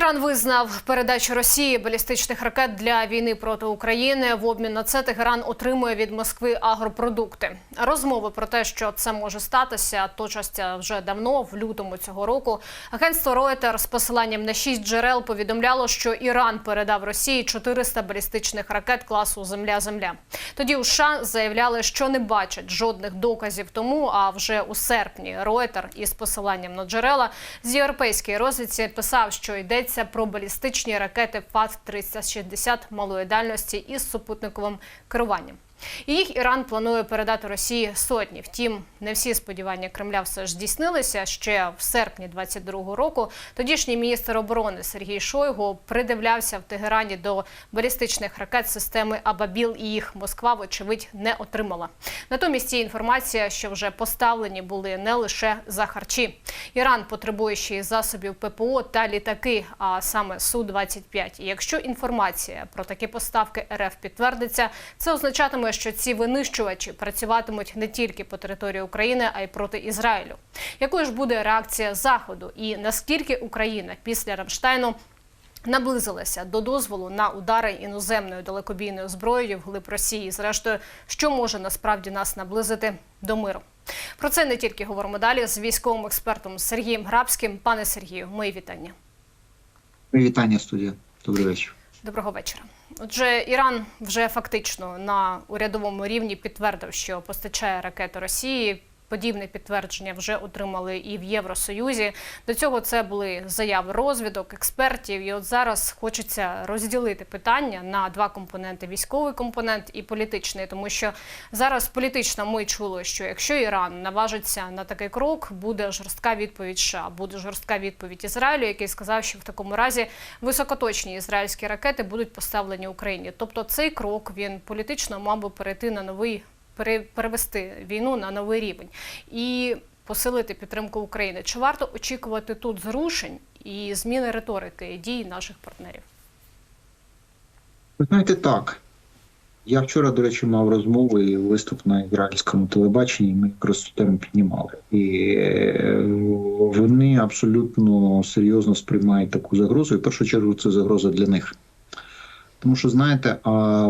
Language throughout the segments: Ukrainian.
Іран визнав передачу Росії балістичних ракет для війни проти України. В обмін на це Тегеран отримує від Москви агропродукти. Розмови про те, що це може статися, точаться вже давно, в лютому цього року. Агентство Reuters з посиланням на шість джерел повідомляло, що Іран передав Росії 400 балістичних ракет класу Земля-Земля. Тоді у США заявляли, що не бачать жодних доказів тому. А вже у серпні Reuters із посиланням на джерела з європейської розвідці писав, що йдеться про балістичні ракети ФАТ-360 малої дальності із супутниковим керуванням. Їх Іран планує передати Росії сотні. Втім, не всі сподівання Кремля все ж здійснилися. Ще в серпні 22-го року тодішній міністр оборони Сергій Шойгу придивлявся в Тегерані до балістичних ракет системи Абабіл, і їх Москва, вочевидь, не отримала. Натомість є інформація, що вже поставлені були не лише за харчі. Іран потребує ще й засобів ППО та літаки, а саме су 25 І якщо інформація про такі поставки РФ підтвердиться, це означатиме, що ці винищувачі працюватимуть не тільки по території України, а й проти Ізраїлю. Якою ж буде реакція Заходу, і наскільки Україна після Рамштайну наблизилася до дозволу на удари іноземною далекобійною зброєю вглиб Росії? Зрештою, що може насправді нас наблизити до миру? Про це не тільки говоримо далі з військовим експертом Сергієм Грабським. Пане Сергію, мої вітання. Мої Вітання, студія. Добрий вечір. Доброго вечора. Отже, Іран вже фактично на урядовому рівні підтвердив, що постачає ракети Росії. Подібне підтвердження вже отримали і в Євросоюзі. До цього це були заяви розвідок, експертів. І от зараз хочеться розділити питання на два компоненти: військовий компонент і політичний, тому що зараз політично ми чули, що якщо Іран наважиться на такий крок, буде жорстка відповідь США, буде жорстка відповідь Ізраїлю, який сказав, що в такому разі високоточні ізраїльські ракети будуть поставлені Україні. Тобто цей крок він політично мав би перейти на новий перевести війну на новий рівень і посилити підтримку України. Чи варто очікувати тут зрушень і зміни риторики дій наших партнерів? Ви знаєте, так. Я вчора, до речі, мав розмову і виступ на ізраїльському телебаченні. Ми якраз цю тему піднімали. І е, вони абсолютно серйозно сприймають таку загрозу. І в першу чергу це загроза для них. Тому що, знаєте,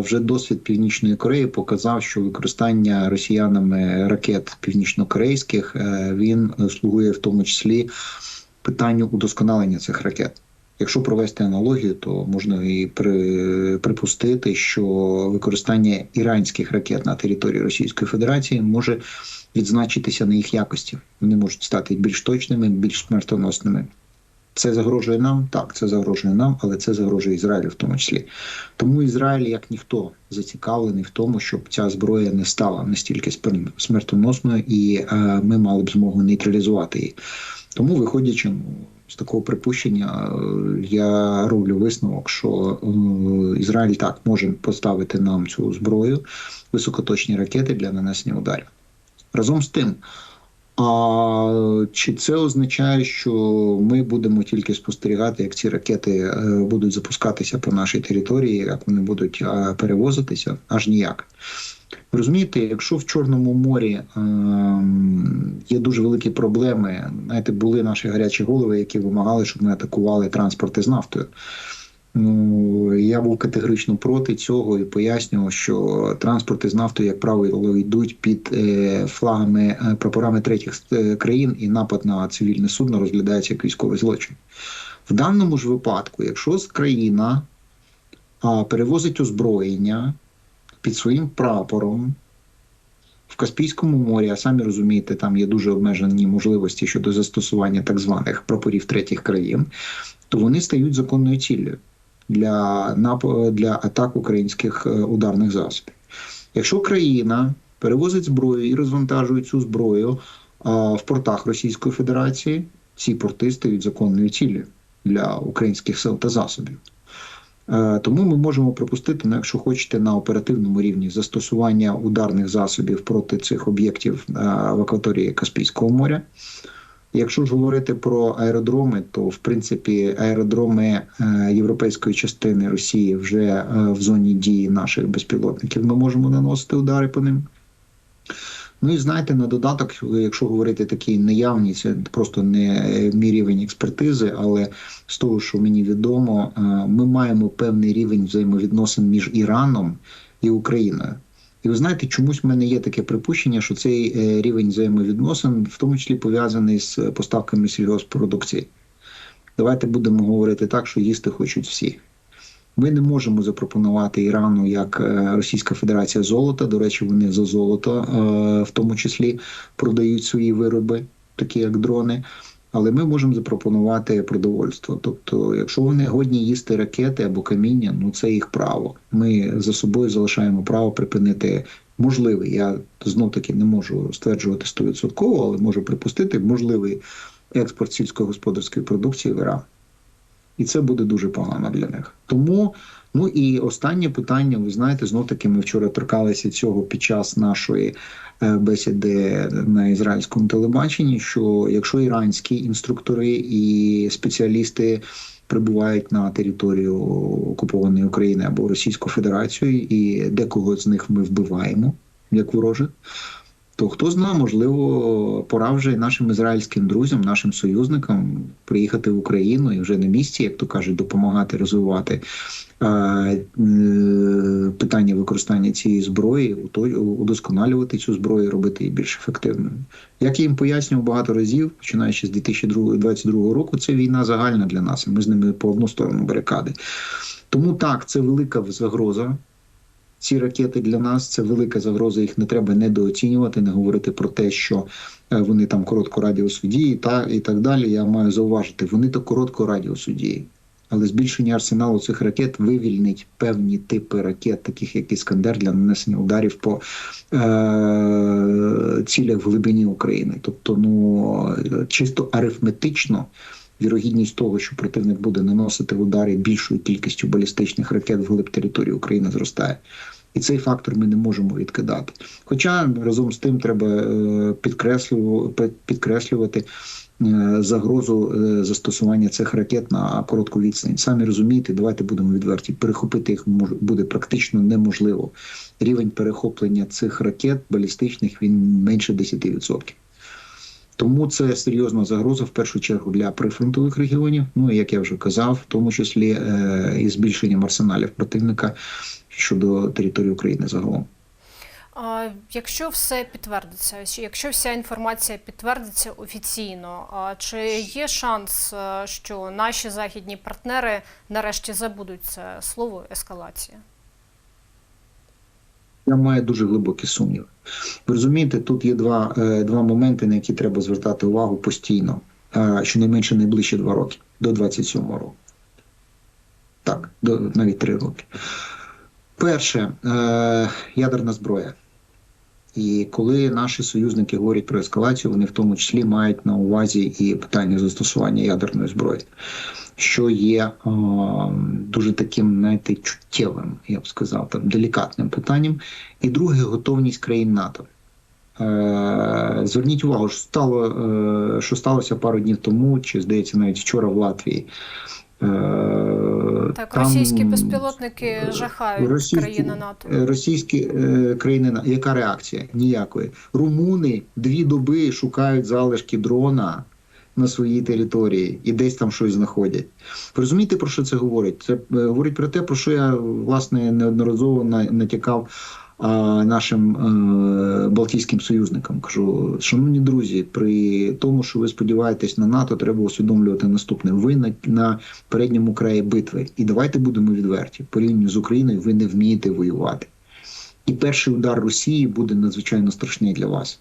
вже досвід Північної Кореї показав, що використання росіянами ракет північнокорейських е, він слугує в тому числі питанню удосконалення цих ракет. Якщо провести аналогію, то можна і при, припустити, що використання іранських ракет на території Російської Федерації може відзначитися на їх якості. Вони можуть стати більш точними, більш смертоносними. Це загрожує нам, так, це загрожує нам, але це загрожує Ізраїлю в тому числі. Тому Ізраїль, як ніхто, зацікавлений в тому, щоб ця зброя не стала настільки смертоносною, і е, ми мали б змогу нейтралізувати її. Тому, виходячи ну, з такого припущення, е, я роблю висновок, що е, Ізраїль так може поставити нам цю зброю, високоточні ракети для нанесення ударів. Разом з тим. А чи це означає, що ми будемо тільки спостерігати, як ці ракети е, будуть запускатися по нашій території, як вони будуть е, перевозитися? Аж ніяк. Розумієте, якщо в Чорному морі е, є дуже великі проблеми, знаєте, були наші гарячі голови, які вимагали, щоб ми атакували транспорти з нафтою. Ну я був категорично проти цього і пояснював, що транспорти з нафтою, як правило, йдуть під е, флагами е, прапорами третіх е, країн, і напад на цивільне судно розглядається як військовий злочин. В даному ж випадку, якщо країна перевозить озброєння під своїм прапором в Каспійському морі, а самі розумієте, там є дуже обмежені можливості щодо застосування так званих прапорів третіх країн, то вони стають законною ціллю для для атак українських е, ударних засобів. Якщо країна перевозить зброю і розвантажує цю зброю в портах Російської Федерації, ці порти стають законною ціллю для українських сил та засобів. Е, Тому ми можемо припустити, ну, якщо хочете, на оперативному рівні застосування ударних засобів проти цих об'єктів е, в акваторії Каспійського моря. Якщо ж говорити про аеродроми, то в принципі аеродроми е, європейської частини Росії вже е, в зоні дії наших безпілотників. Ми можемо наносити удари по ним. Ну і знаєте, на додаток, якщо говорити такі неявні, це просто не е, мій рівень експертизи, але з того, що мені відомо, ми маємо певний рівень взаємовідносин між Іраном і Україною. І ви знаєте, чомусь в мене є таке припущення, що цей е, рівень взаємовідносин в тому числі пов'язаний з поставками сільгоспродукції. Давайте будемо говорити так, що їсти хочуть всі. Ми не можемо запропонувати Ірану як е, Російська Федерація золота. До речі, вони за золото е, в тому числі продають свої вироби, такі як дрони. Але ми можемо запропонувати продовольство. Тобто, якщо вони годні їсти ракети або каміння, ну це їх право. Ми за собою залишаємо право припинити можливий. Я знов таки не можу стверджувати стовідсотково, але можу припустити можливий експорт сільськогосподарської продукції в Іран. І це буде дуже погано для них. Тому, ну і останнє питання, ви знаєте, знов таки ми вчора торкалися цього під час нашої е, бесіди на ізраїльському телебаченні. Що якщо іранські інструктори і спеціалісти прибувають на територію окупованої України або Російської Федерації, і декого з них ми вбиваємо як ворожих, то хто знає, можливо, пора вже нашим ізраїльським друзям, нашим союзникам приїхати в Україну і вже на місці, як то кажуть, допомагати розвивати е, питання використання цієї зброї, удосконалювати цю зброю, робити її більш ефективною. Як я їм пояснював багато разів, починаючи з 2022 року, це війна загальна для нас, і ми з ними по одну сторону барикади. Тому так, це велика загроза ці ракети для нас це велика загроза. Їх не треба недооцінювати, не говорити про те, що е, вони там коротко радіусу дії, та і так далі. Я маю зауважити, вони то коротко радіусу дії. Але збільшення арсеналу цих ракет вивільнить певні типи ракет, таких як Іскандер, для нанесення ударів по е- цілях в глибині України. Тобто, ну чисто арифметично, вірогідність того, що противник буде наносити удари більшою кількістю балістичних ракет вглиб території України, зростає. І цей фактор ми не можемо відкидати. Хоча разом з тим треба е, підкреслювати, е, загрозу е, застосування цих ракет на коротку відстань. Самі розумієте, давайте будемо відверті. Перехопити їх буде практично неможливо. Рівень перехоплення цих ракет балістичних він менше 10%. Тому це серйозна загроза в першу чергу для прифронтових регіонів. Ну і як я вже казав, в тому числі е, і збільшенням арсеналів противника щодо території України загалом. А, Якщо все підтвердиться, якщо вся інформація підтвердиться офіційно, а чи є шанс, е, що наші західні партнери нарешті забудуть це слово ескалація? Я маю дуже глибокі сумніви. Ви розумієте, тут є два, е, два моменти, на які треба звертати увагу постійно, е, щонайменше найближчі два роки, до 27-го року. Так, до навіть три роки. Перше, е, ядерна зброя. І коли наші союзники говорять про ескалацію, вони в тому числі мають на увазі і питання застосування ядерної зброї, що є е, дуже таким, знаєте, чуттєвим, я б сказав, там делікатним питанням. І друге готовність країн НАТО. Е, Зверніть увагу, що стало, е, що сталося пару днів тому, чи здається, навіть вчора в Латвії. Так, там російські безпілотники жахають російські- країни НАТО. Російські е, країни яка реакція? Ніякої. Румуни дві доби шукають залишки дрона на своїй території і десь там щось знаходять. Розумієте, про що це говорить? Це е, говорить про те, про що я власне неодноразово натякав нашим е, балтійським союзникам. Кажу, шановні друзі, при тому, що ви сподіваєтесь на НАТО, треба усвідомлювати наступне. Ви на, на передньому краї битви. І давайте будемо відверті. Порівняно з Україною, ви не вмієте воювати. І перший удар Росії буде надзвичайно страшний для вас.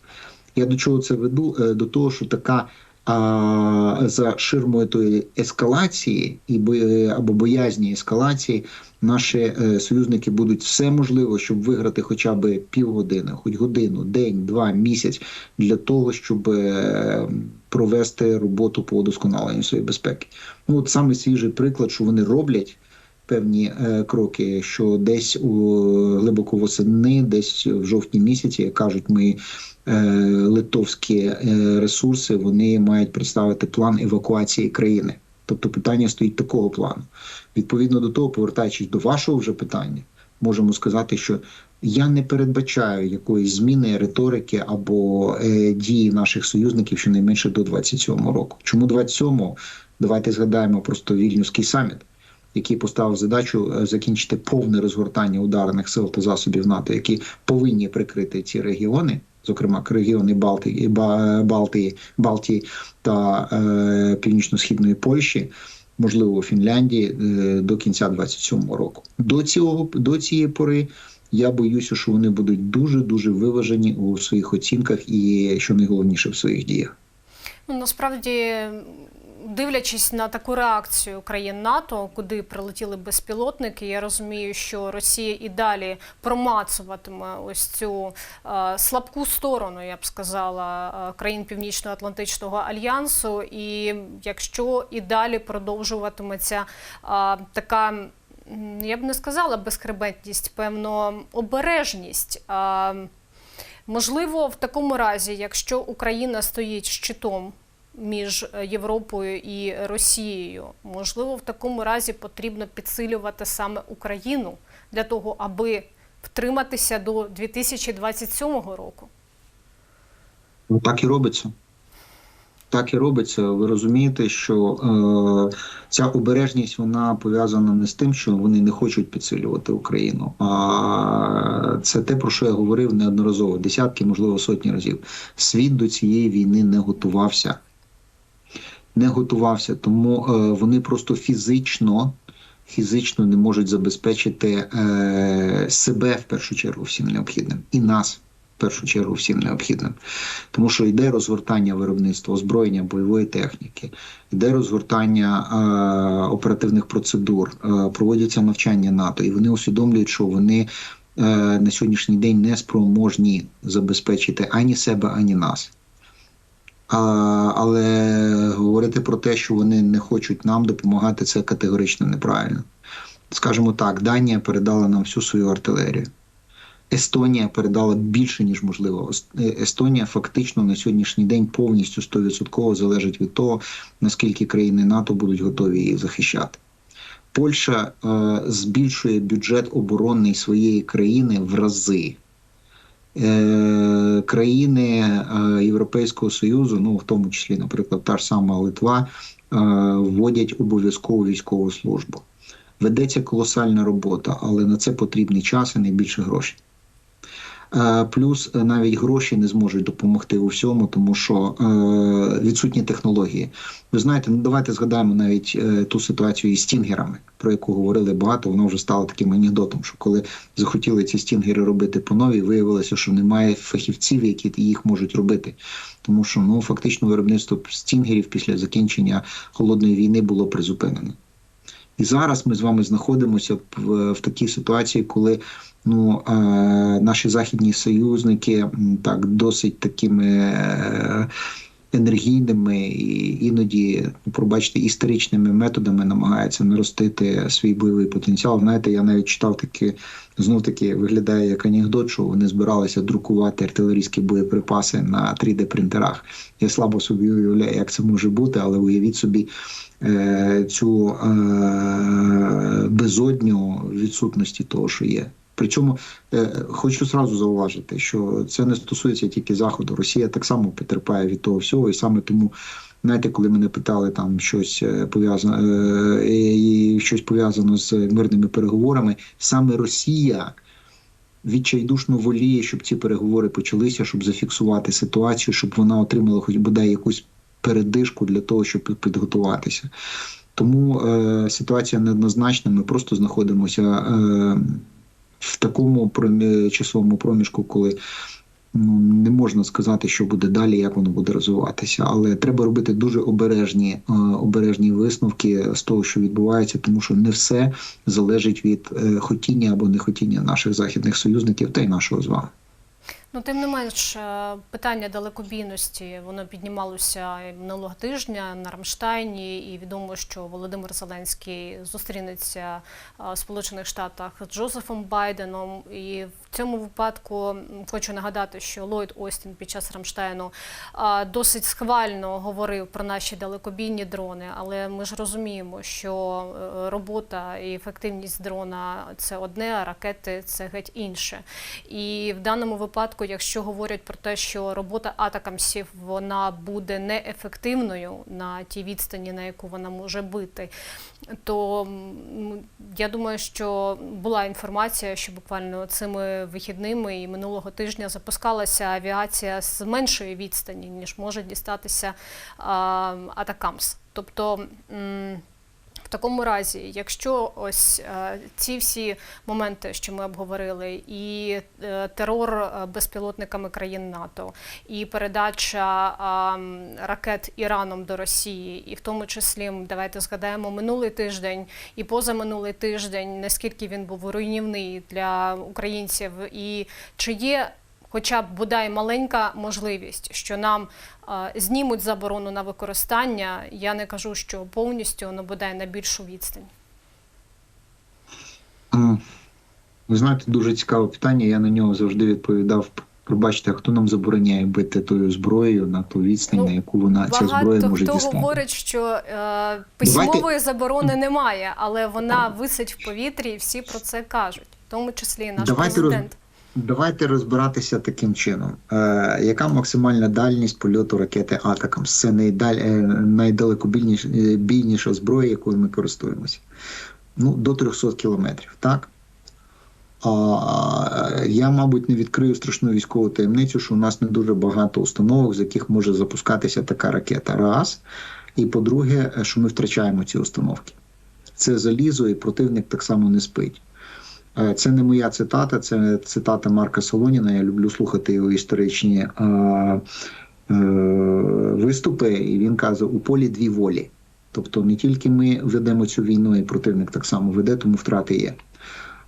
Я до чого це веду? Е, До того, що така а, за ширмою тої ескалації і бо- або боязні ескалації, наші е, союзники будуть все можливе, щоб виграти хоча б півгодини, хоч годину, день, два, місяць для того, щоб е, провести роботу по удосконаленню своєї безпеки. Ну от саме свіжий приклад, що вони роблять певні е, кроки, що десь у глибоко восени, десь в жовтні місяці, як кажуть, ми е, литовські е, ресурси вони мають представити план евакуації країни. Тобто питання стоїть такого плану. Відповідно до того, повертаючись до вашого вже питання, можемо сказати, що Я не передбачаю якоїсь зміни риторики або дії наших союзників щонайменше до 27-го року. Чому 27-го? Давайте згадаємо просто вільнюський саміт, який поставив задачу е, закінчити повне розгортання ударних сил та засобів НАТО, які повинні прикрити ці регіони, зокрема регіони Балтії, Ба- Балтії, Балтії та е, північно-східної Польщі. Можливо, Фінляндії е, до кінця 27-го року. До цього до цієї пори я боюся, що вони будуть дуже дуже виважені у своїх оцінках і що найголовніше в своїх діях. Ну, насправді, дивлячись на таку реакцію країн НАТО, куди прилетіли безпілотники, я розумію, що Росія і далі промацуватиме ось цю е, слабку сторону, я б сказала, е, країн Північно-Атлантичного альянсу. І якщо і далі продовжуватиметься е, така. Я б не сказала безхребетність, певно, обережність. Можливо, в такому разі, якщо Україна стоїть щитом між е, Європою і Росією, можливо, в такому разі потрібно підсилювати саме Україну для того, аби втриматися до 2027 року. Ну, так і робиться. Так і робиться. Ви розумієте, що е, ця обережність вона пов'язана не з тим, що вони не хочуть підсилювати Україну. А це те, про що я говорив неодноразово, десятки, можливо, сотні разів. Світ до цієї війни не готувався. Не готувався, тому е, вони просто фізично, фізично не можуть забезпечити е, себе в першу чергу всім необхідним і нас в першу чергу всім необхідним. Тому що йде розгортання виробництва озброєння бойової техніки, йде розгортання е, оперативних процедур, е, проводяться навчання НАТО, і вони усвідомлюють, що вони е, на сьогоднішній день не спроможні забезпечити ані себе, ані нас. А, але говорити про те, що вони не хочуть нам допомагати, це категорично неправильно. Скажімо так, Данія передала нам всю свою артилерію. Естонія передала більше ніж можливо. Е, Естонія фактично на сьогоднішній день повністю 100% залежить від того, наскільки країни НАТО будуть готові її захищати. Польща е, збільшує бюджет оборонний своєї країни в рази. Е, країни е, Європейського Союзу, ну в тому числі, наприклад, та ж сама Литва, е, вводять обов'язкову військову службу. Ведеться колосальна робота, але на це потрібний час і найбільше грошей. Е, Плюс е, навіть гроші не зможуть допомогти у всьому, тому що е, відсутні технології. Ви знаєте, ну давайте згадаємо навіть ту ситуацію із стінгерами, про яку говорили багато. Воно вже стало таким анекдотом, що коли захотіли ці стінгери робити по новій, виявилося, що немає фахівців, які їх можуть робити. Тому що ну фактично виробництво стінгерів після закінчення холодної війни було призупинено. І зараз ми з вами знаходимося в, в такій ситуації, коли ну, наші західні союзники так досить такими е, енергійними і іноді, пробачте, історичними методами намагаються наростити свій бойовий потенціал. Знаєте, я навіть читав таки, знов таки виглядає як анекдот, що вони збиралися друкувати артилерійські боєприпаси на 3D-принтерах. Я слабо собі уявляю, як це може бути, але уявіть собі е, цю е, безодню відсутності того, що є. Причому е, хочу зразу зауважити, що це не стосується тільки заходу. Росія так само потерпає від того всього, і саме тому, знаєте, коли мене питали там щось е, пов'язано е, і щось пов'язано з мирними переговорами, саме Росія відчайдушно воліє, щоб ці переговори почалися, щоб зафіксувати ситуацію, щоб вона отримала хоч бодай якусь передишку для того, щоб підготуватися. Тому е, ситуація неоднозначна. Ми просто знаходимося е, в такому часовому проміжку, коли ну, не можна сказати, що буде далі, як воно буде розвиватися. Але треба робити дуже обережні, е, обережні висновки з того, що відбувається, тому що не все залежить від е, хотіння або нехотіння наших західних союзників та й нашого з вами. Ну, тим не менш, е, питання далекобійності воно піднімалося минулого тижня на Рамштайні, і відомо, що Володимир Зеленський зустрінеться е, в Сполучених Штатах з Джозефом Байденом. І в цьому випадку хочу нагадати, що Ллойд Остін під час Рамштайну е, досить схвально говорив про наші далекобійні дрони, але ми ж розуміємо, що робота і ефективність дрона це одне, а ракети це геть інше. І в даному випадку, якщо говорять про те, що робота атакамсів вона буде неефективною на тій відстані, на яку вона може бити, то я думаю, що була інформація, що буквально цими вихідними і минулого тижня запускалася авіація з меншої відстані, ніж може дістатися атакамс. Тобто. В такому разі, якщо ось е, ці всі моменти, що ми обговорили, і е, терор е, безпілотниками країн НАТО, і передача ракет Іраном до Росії, і в тому числі давайте згадаємо минулий тиждень і позаминулий тиждень, наскільки він був руйнівний для українців, і чи є хоча б бодай маленька можливість, що нам е, знімуть заборону на використання. Я не кажу, що повністю, але бодай на більшу відстань. Ви знаєте, дуже цікаве питання. Я на нього завжди відповідав. Пробачте, а хто нам забороняє бити тою зброєю на ту відстань, Ну, на яку вона ця зброя Багато хто говорить, що е, письмової заборони немає, але вона висить в повітрі, і всі про це кажуть, в тому числі і наш Давайте роз- президент. Давайте розбиратися таким чином. Е, яка максимальна дальність польоту ракети Атакамс? Це найдаль, е, найдалекобійніша зброя, якою ми користуємося. Ну, до 300 кілометрів, так? А, я, мабуть, не відкрию страшну військову таємницю, що у нас не дуже багато установок, з яких може запускатися така ракета. Раз. І по-друге, що ми втрачаємо ці установки. Це залізо, і противник так само не спить. Е, Це не моя цитата, це цитата Марка Солоніна. Я люблю слухати його історичні е, е, виступи, і він каже: у полі дві волі. Тобто не тільки ми ведемо цю війну, і противник так само веде, тому втрати є.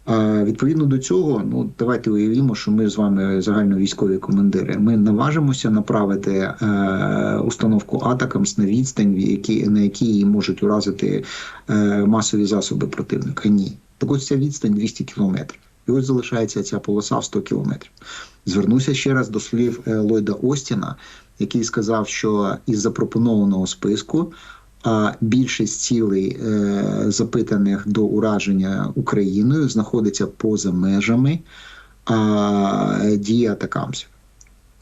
Е, Відповідно до цього, ну давайте уявімо, що ми з вами загальновійськові командири. Ми наважимося направити е, установку Атакамс на відстань, які, на якій її можуть уразити е, масові засоби противника. Ні. Так ось ця відстань 200 кілометрів. І ось залишається ця полоса в 100 кілометрів. Звернуся ще раз до слів е, Ллойда Остіна, який сказав, що із запропонованого списку більшість цілей, е, запитаних до ураження Україною, знаходиться поза межами дії атакамсів.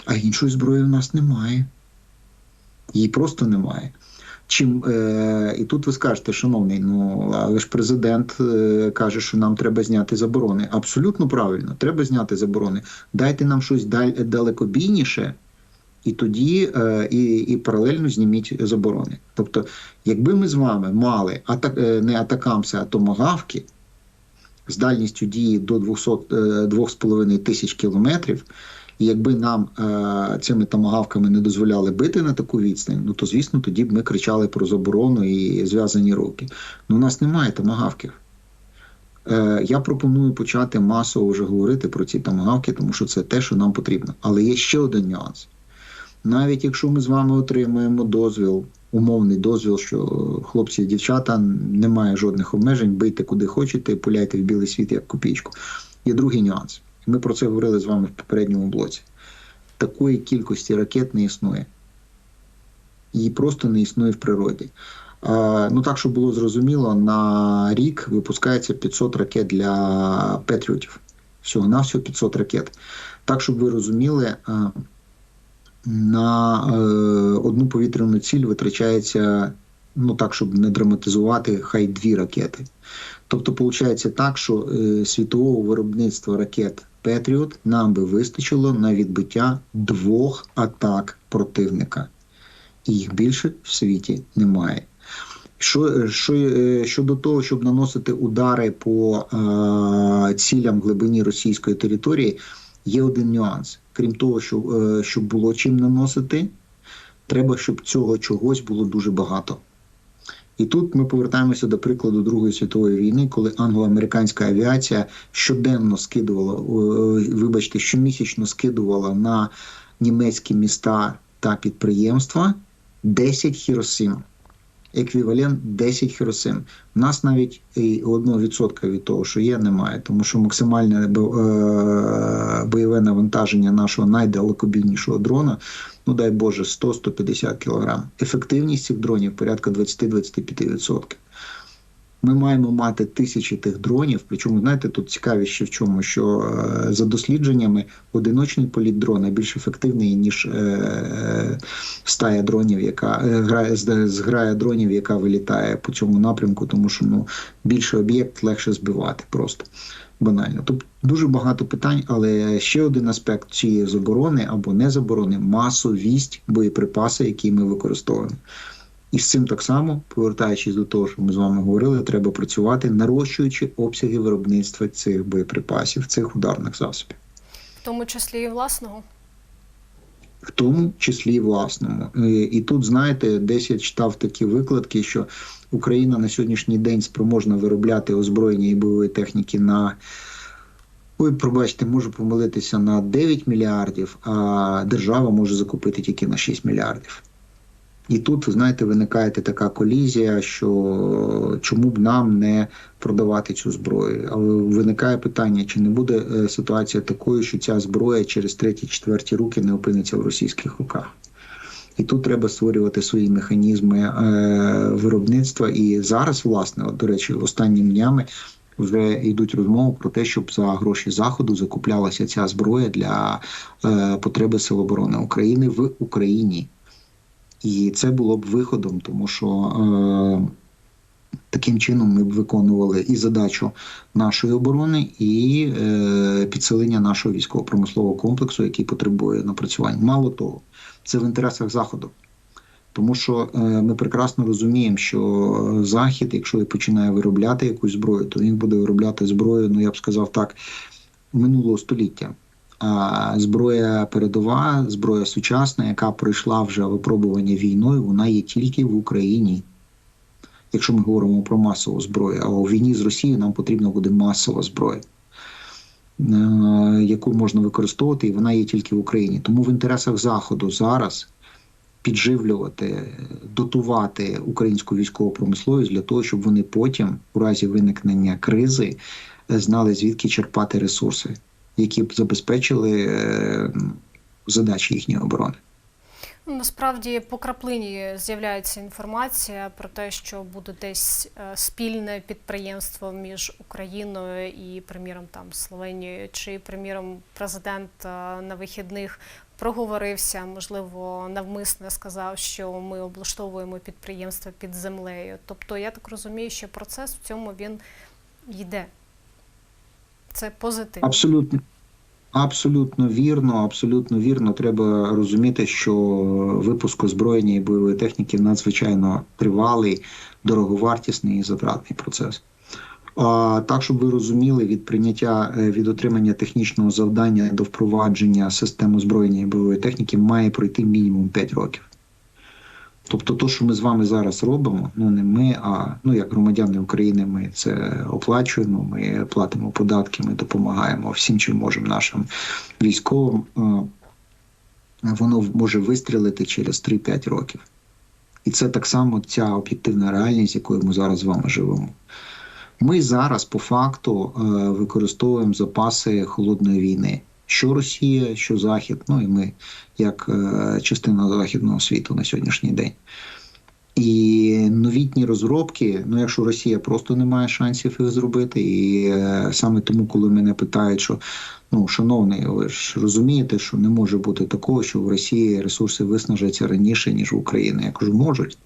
А іншої зброї в нас немає. Її просто немає. Чим, е, і тут ви скажете, шановний, ну але ж президент е, каже, що нам треба зняти заборони. Абсолютно правильно, треба зняти заборони. Дайте нам щось даль, далекобійніше, і тоді е, і, і паралельно зніміть заборони. Тобто, якби ми з вами мали атак, е, не атакамси, а томагавки з дальністю дії до 200, е, 2,5 тисяч кілометрів, якби нам е, цими томагавками не дозволяли бити на таку відстань, ну то звісно тоді б ми кричали про заборону і зв'язані руки. Ну у нас немає томагавків. Е, я пропоную почати масово вже говорити про ці томагавки, тому що це те, що нам потрібно. Але є ще один нюанс. Навіть якщо ми з вами отримаємо дозвіл, умовний дозвіл, що хлопці і дівчата немає жодних обмежень, бийте куди хочете, пуляйте в білий світ як копійку. Є другий нюанс. Ми про це говорили з вами в попередньому блоці. Такої кількості ракет не існує. Її просто не існує в природі. Е, Ну так, щоб було зрозуміло, на рік випускається 500 ракет для Петріотів. Всього на всього 500 ракет. Так, щоб ви розуміли, на е, одну повітряну ціль витрачається, ну так, щоб не драматизувати, хай дві ракети. Тобто, виходить так, що е, світового виробництва ракет Петріот нам би вистачило на відбиття двох атак противника. Їх більше в світі немає. Що, що, е, щодо того, щоб наносити удари по е, цілям глибині російської території, є один нюанс. Крім того, що, е, щоб було чим наносити, треба, щоб цього чогось було дуже багато. І тут ми повертаємося до прикладу Другої світової війни, коли англо-американська авіація щоденно скидувала, вибачте, щомісячно скидувала на німецькі міста та підприємства 10 Хіросим. Еквівалент 10 Хіросим. У нас навіть і 1% від того, що є, немає, тому що максимальне е, бойове навантаження нашого найдалекобійнішого дрона, ну дай Боже, 100-150 кг. Ефективність цих дронів порядка 20-25%. Ми маємо мати тисячі тих дронів. Причому, знаєте, тут цікавість ще в чому, що е, за дослідженнями одиночний політ дрона більш ефективний, ніж е, стая дронів, яка е, грає з- зграя дронів, яка вилітає по цьому напрямку, тому що ну більший об'єкт легше збивати просто. Банально. Тобто дуже багато питань, але ще один аспект цієї заборони або не заборони масовість боєприпаси, які ми використовуємо. І з цим так само, повертаючись до того, що ми з вами говорили, треба працювати, нарощуючи обсяги виробництва цих боєприпасів, цих ударних засобів, в тому числі і власного. в тому числі і власному. Е, І тут, знаєте, десь я читав такі викладки, що Україна на сьогоднішній день спроможна виробляти озброєння і бойової техніки на. Ой, пробачте, можу помилитися на 9 мільярдів, а держава може закупити тільки на 6 мільярдів. І тут, знаєте, виникає така колізія, що чому б нам не продавати цю зброю? Але виникає питання, чи не буде е, ситуація такою, що ця зброя через треті-четверті руки не опиниться в російських руках. І тут треба створювати свої механізми е, виробництва. І зараз, власне, от, до речі, останніми днями вже йдуть розмови про те, щоб за гроші заходу закуплялася ця зброя для е, потреби Сил оборони України в Україні. І це було б виходом, тому що е, таким чином ми б виконували і задачу нашої оборони, і е, підсилення нашого військово-промислового комплексу, який потребує напрацювань. Мало того, це в інтересах заходу. Тому що е, ми прекрасно розуміємо, що захід, якщо починає виробляти якусь зброю, то він буде виробляти зброю, ну я б сказав так, минулого століття. Зброя передова, зброя сучасна, яка пройшла вже випробування війною, вона є тільки в Україні. Якщо ми говоримо про масову зброю, а у війні з Росією нам потрібна буде масова зброя, е, яку можна використовувати, і вона є тільки в Україні. Тому в інтересах Заходу зараз підживлювати, дотувати українську військову промисловість для того, щоб вони потім, у разі виникнення кризи, е, знали звідки черпати ресурси, які б забезпечили е, задачі їхньої оборони. Ну, Насправді по краплині з'являється інформація про те, що буде десь е, спільне підприємство між Україною і, приміром, там Словенією, чи приміром президент е, на вихідних проговорився, можливо, навмисне сказав, що ми облаштовуємо підприємство під землею. Тобто, я так розумію, що процес в цьому він йде. Це позитивно. Абсолютно. Абсолютно вірно, абсолютно вірно. Треба розуміти, що випуск озброєння і бойової техніки надзвичайно тривалий, дороговартісний і затратний процес. А так, щоб ви розуміли, від прийняття е, від отримання технічного завдання до впровадження систем озброєння і бойової техніки має пройти мінімум 5 років. Тобто, то, що ми з вами зараз робимо, ну не ми, а ну як громадяни України, ми це оплачуємо. Ми платимо податки, ми допомагаємо всім, чим можемо нашим військовим. Воно може вистрілити через 3-5 років. І це так само ця об'єктивна реальність, якою ми зараз з вами живемо. Ми зараз по факту е, використовуємо запаси холодної війни. Що Росія, що Захід, ну і ми як е, частина західного світу на сьогоднішній день. І новітні розробки, ну якщо Росія просто не має шансів їх зробити, і е, саме тому, коли мене питають, що ну шановний, ви ж розумієте, що не може бути такого, що в Росії ресурси виснажаться раніше ніж в Україні. Я кажу, можуть.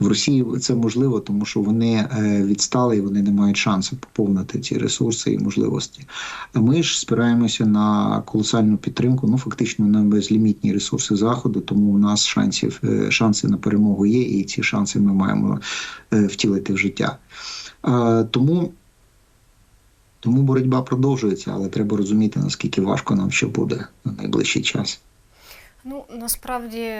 В Росії це можливо, тому що вони е, відстали і вони не мають шансу поповнити ці ресурси і можливості. А ми ж спираємося на колосальну підтримку, ну фактично на безлімітні ресурси заходу, тому у нас шансів е, шанси на перемогу є, і ці шанси ми маємо е, втілити в життя. Тому. Тому боротьба продовжується, але треба розуміти, наскільки важко нам ще буде на найближчий час. Ну насправді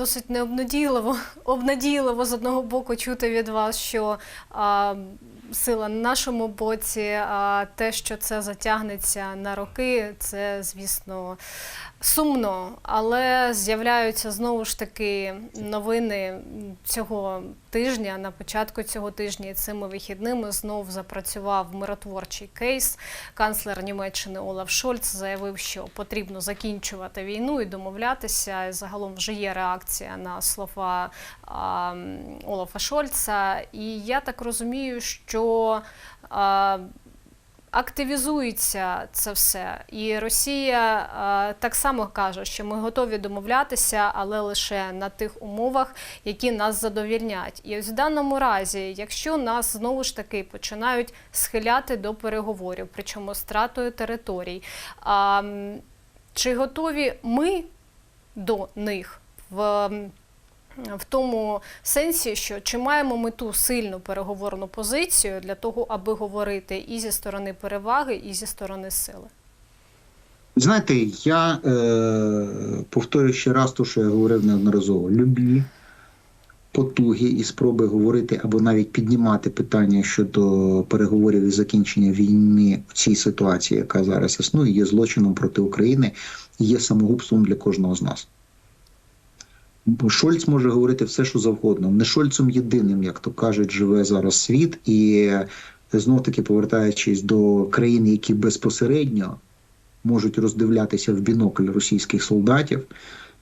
досить необнадійливо, обнадійливо з одного боку чути від вас, що а, сила на нашому боці, а те, що це затягнеться на роки, це, звісно, сумно. Але з'являються знову ж таки новини цього тижня. На початку цього тижня цими вихідними знов запрацював миротворчий кейс. Канцлер Німеччини Олаф Шольц заявив, що потрібно закінчувати війну і домовлятися. Загалом вже є реакція на слова а, Олафа Шольца. І я так розумію, що а, активізується це все. І Росія а, так само каже, що ми готові домовлятися, але лише на тих умовах, які нас задовільнять. І ось в даному разі, якщо нас знову ж таки починають схиляти до переговорів, причому стратою територій, м, чи готові ми до них в. В тому сенсі, що чи маємо ми ту сильну переговорну позицію для того, аби говорити і зі сторони переваги, і зі сторони сили. Знаєте, я е, повторюю ще раз те, що я говорив неодноразово. Любі потуги і спроби говорити або навіть піднімати питання щодо переговорів і закінчення війни в цій ситуації, яка зараз існує, є злочином проти України є самогубством для кожного з нас. Шольц може говорити все, що завгодно. Не Шольцом єдиним, як то кажуть, живе зараз світ, і знов таки повертаючись до країн, які безпосередньо можуть роздивлятися в бінокль російських солдатів,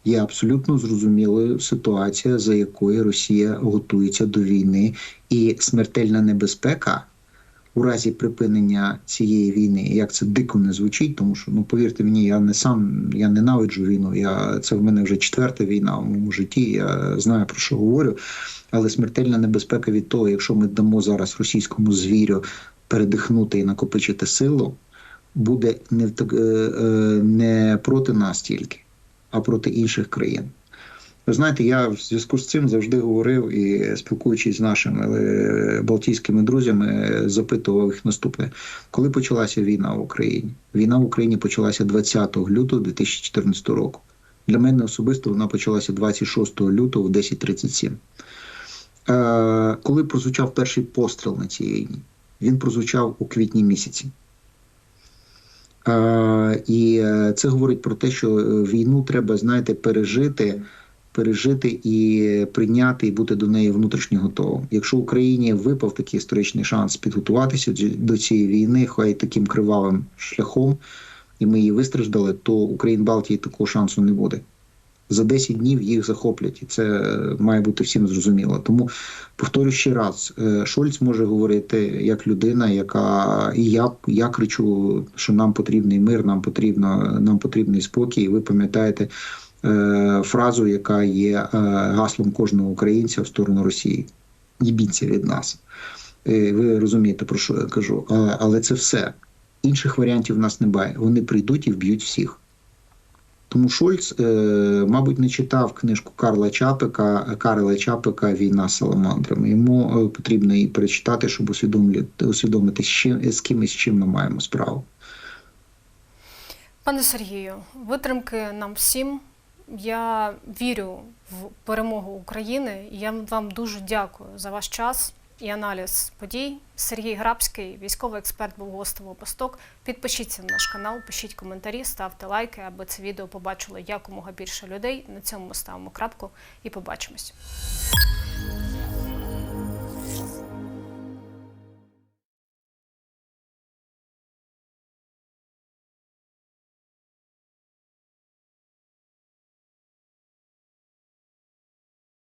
є абсолютно зрозумілою ситуація, за якою Росія готується до війни, і смертельна небезпека у разі припинення цієї війни, як це дико не звучить, тому що ну повірте мені, я не сам я ненавиджу війну. Я це в мене вже четверта війна в моєму житті. Я знаю про що говорю. Але смертельна небезпека від того, якщо ми дамо зараз російському звірю передихнути і накопичити силу, буде не е, е, не проти нас тільки, а проти інших країн. Ви знаєте, я в зв'язку з цим завжди говорив і спілкуючись з нашими е, балтійськими друзями, запитував їх наступне: коли почалася війна в Україні? Війна в Україні почалася 20 лютого 2014 року. Для мене особисто вона почалася 26 лютого в 10.37. Е, коли прозвучав перший постріл на цій війні, він прозвучав у квітні місяці. Е, і це говорить про те, що війну треба, знаєте, пережити, пережити і прийняти, і бути до неї внутрішньо готовим. Якщо Україні випав такий історичний шанс підготуватися до цієї війни, хай таким кривавим шляхом, і ми її вистраждали, то Україн Балтії такого шансу не буде. За 10 днів їх захоплять, і це має бути всім зрозуміло. Тому повторю ще раз: е, Шольц може говорити як людина, яка і я, я кричу, що нам потрібний мир, нам потрібно, нам потрібний спокій. І ви пам'ятаєте фразу, яка є е, гаслом кожного українця в сторону Росії: Їбіться від нас. Е, ви розумієте, про що я кажу. Але це все. Інших варіантів в нас немає. Вони прийдуть і вб'ють всіх. Тому Шольц, е, мабуть, не читав книжку Карла Чапика Карла Чапика Війна з саламандрами. Йому е, потрібно її перечитати, щоб усвідомити, з ким і з чим ми маємо справу. Пане Сергію, витримки нам всім. Я вірю в перемогу України. Я вам дуже дякую за ваш час і аналіз подій. Сергій Грабський, військовий експерт, був гостем Посток. Підпишіться на наш канал, пишіть коментарі, ставте лайки, аби це відео побачило якомога більше людей. На цьому ставимо крапку і побачимось.